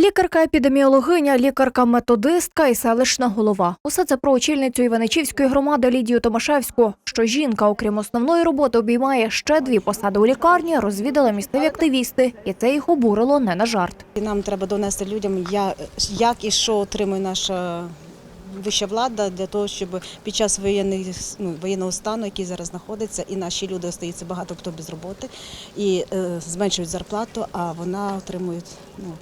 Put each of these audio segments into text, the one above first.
Лікарка-епідеміологиня, лікарка-методистка і селищна голова. Усе це про очільницю Іваничівської громади Лідію Томашевську. Що жінка, окрім основної роботи, обіймає ще дві посади у лікарні, розвідали місцеві активісти, і це їх обурило не на жарт. Нам треба донести людям, як і що отримує наша вища влада для того, щоб під час воєнної, ну, воєнного стану, який зараз знаходиться, і наші люди остаються багато хто без роботи і е, зменшують зарплату, а вона отримує ну,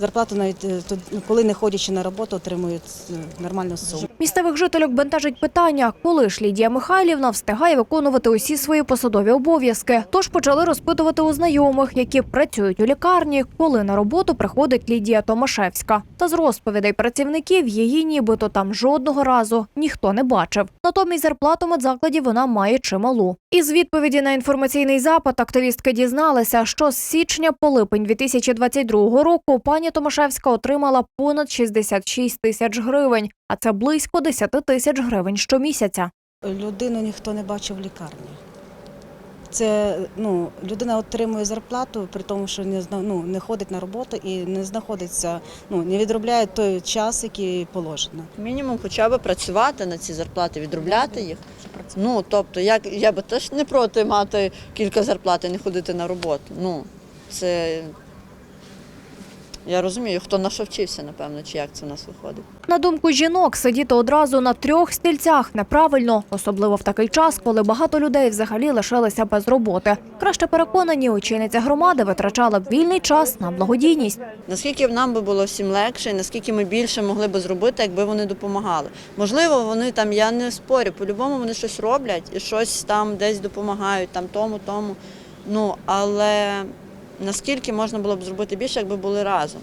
зарплату навіть е, то- коли не ходячи на роботу, отримують е, нормальну суму. Місцевих жителів бентежить питання, коли ж Лідія Михайлівна встигає виконувати усі свої посадові обов'язки. Тож почали розпитувати у знайомих, які працюють у лікарні, коли на роботу приходить Лідія Томашевська. Та з розповідей працівників її нібито там жодного разу ніхто не бачив. Натомість зарплату медзакладі вона має чималу. Із відповіді на інформаційний запит активістки дізналися, що з січня по липень 2022 року пані Томашевська отримала понад 66 тисяч гривень, а це близько 10 тисяч гривень щомісяця. Людину ніхто не бачив в лікарні. Це ну, людина отримує зарплату, при тому, що не ну, не ходить на роботу і не знаходиться, ну не відробляє той час, який положено. Мінімум хоча б працювати на ці зарплати, відробляти їх. Ну, тобто, як, я би теж не проти мати кілька зарплат і не ходити на роботу. Ну, це я розумію, хто на що вчився, напевно, чи як це в нас виходить. На думку жінок, сидіти одразу на трьох стільцях неправильно, особливо в такий час, коли багато людей взагалі лишилися без роботи. Краще переконані, очільниця громади витрачала б вільний час на благодійність. Наскільки нам би було всім легше, і наскільки ми більше могли б зробити, якби вони допомагали. Можливо, вони там, я не спорю, по-любому вони щось роблять і щось там десь допомагають, там тому, тому. Ну, але наскільки можна було б зробити більше, якби були разом.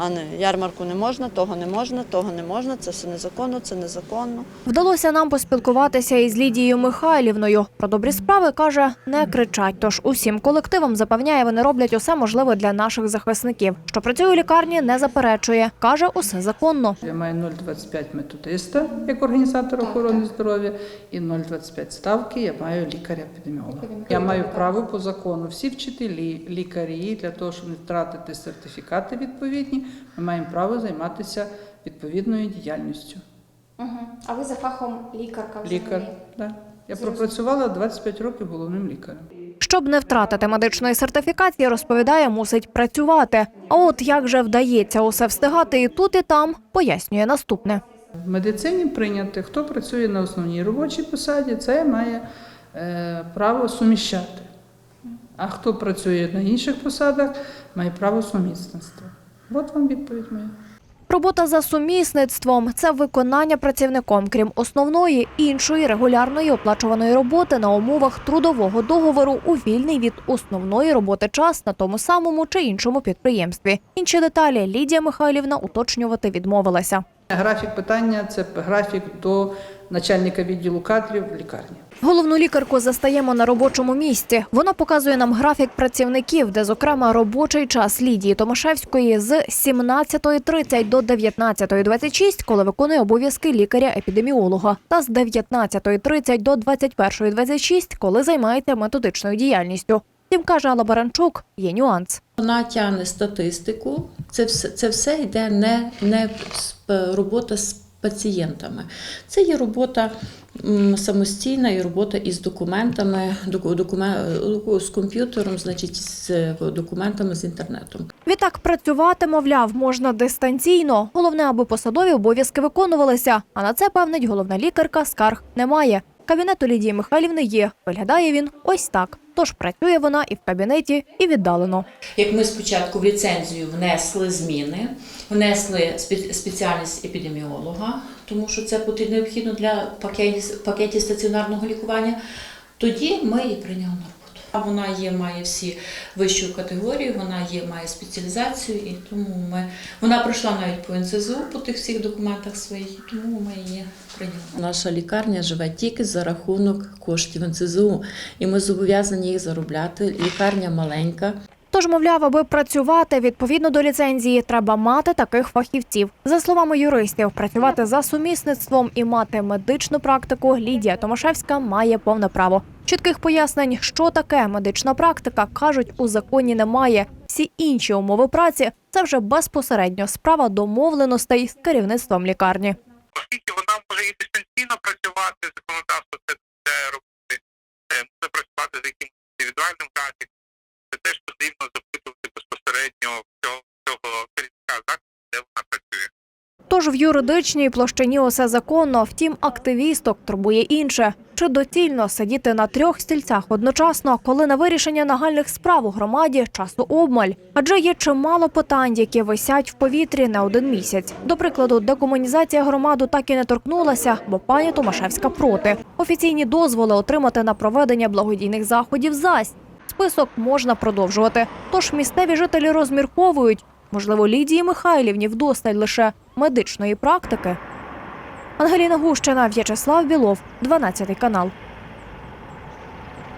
А не ярмарку не можна, того не можна, того не можна, це все незаконно, це незаконно. Вдалося нам поспілкуватися із Лідією Михайлівною. Про добрі справи каже, не кричать. Тож усім колективам запевняє, вони роблять усе можливе для наших захисників. Що працює у лікарні, не заперечує. каже, усе законно. Я маю 0,25 методиста як організатор охорони здоров'я і 0,25 ставки я маю лікаря-епідеміолога. Я маю право по закону. Всі вчителі, лікарі для того, щоб не втратити сертифікати відповідні, ми маємо право займатися відповідною діяльністю. Угу. А ви за фахом лікарка взагалі? Лікар, да. Я пропрацювала 25 років головним лікарем. Щоб не втратити медичної сертифікації, розповідає, мусить працювати. А от як же вдається усе встигати і тут, і там, пояснює наступне. В медицині прийняти, хто працює на основній робочій посаді, це має е, право суміщати. А хто працює на інших посадах, має право сумісництва. От вам відповідь моя. Робота за сумісництвом це виконання працівником, крім основної іншої регулярної оплачуваної роботи на умовах трудового договору у вільний від основної роботи час на тому самому чи іншому підприємстві. Інші деталі Лідія Михайлівна уточнювати відмовилася. Графік питання це графік до начальника відділу кадрів лікарні. Головну лікарку застаємо на робочому місці. Вона показує нам графік працівників, де, зокрема, робочий час Лідії Томашевської з 17.30 до 19.26, коли виконує обов'язки лікаря-епідеміолога, та з 19.30 до 21.26, коли займається методичною діяльністю. Тим каже Алла Баранчук, є нюанс. Вона тягне статистику. Це все, це все йде не, не робота з пацієнтами. Це є робота самостійна і робота із документами, доку- докумен- з комп'ютером, значить, з документами з інтернетом. Відтак працювати, мовляв, можна дистанційно. Головне, аби посадові обов'язки виконувалися. А на це певнить головна лікарка скарг немає. Кабінет у Лідії Михайлівни є. Виглядає він ось так. Тож працює вона і в кабінеті, і віддалено. Як ми спочатку в ліцензію внесли зміни, внесли спе- спеціальність епідеміолога, тому що це потрібно необхідно для пакеті, пакеті стаціонарного лікування, тоді ми і прийняли. А вона є, має всі вищу категорію, вона є, має спеціалізацію, і тому ми вона пройшла навіть по НСЗУ по тих всіх документах своїх, і тому ми її прийняли. Наша лікарня живе тільки за рахунок коштів НСЗУ, і ми зобов'язані їх заробляти. Лікарня маленька. Тож, мовляв, аби працювати відповідно до ліцензії, треба мати таких фахівців. За словами юристів, працювати за сумісництвом і мати медичну практику Лідія Томашевська має повне право. Чітких пояснень, що таке медична практика, кажуть, у законі немає. Всі інші умови праці це вже безпосередньо справа домовленостей з керівництвом лікарні. оскільки вона може і дистанційно працювати, законодавство це, це робити, це може працювати за якимось індивідуальним графіком. Це теж потрібно Тож в юридичній площині усе законно, втім, активісток турбує інше. Чи доцільно сидіти на трьох стільцях одночасно, коли на вирішення нагальних справ у громаді часу обмаль? Адже є чимало питань, які висять в повітрі не один місяць. До прикладу, декомунізація громаду так і не торкнулася, бо пані Томашевська проти. Офіційні дозволи отримати на проведення благодійних заходів зась. Список можна продовжувати. Тож місцеві жителі розмірковують, можливо, Лідії Михайлівні вдосталь лише медичної практики. Ангеліна Гущина, В'ячеслав Білов, 12 канал.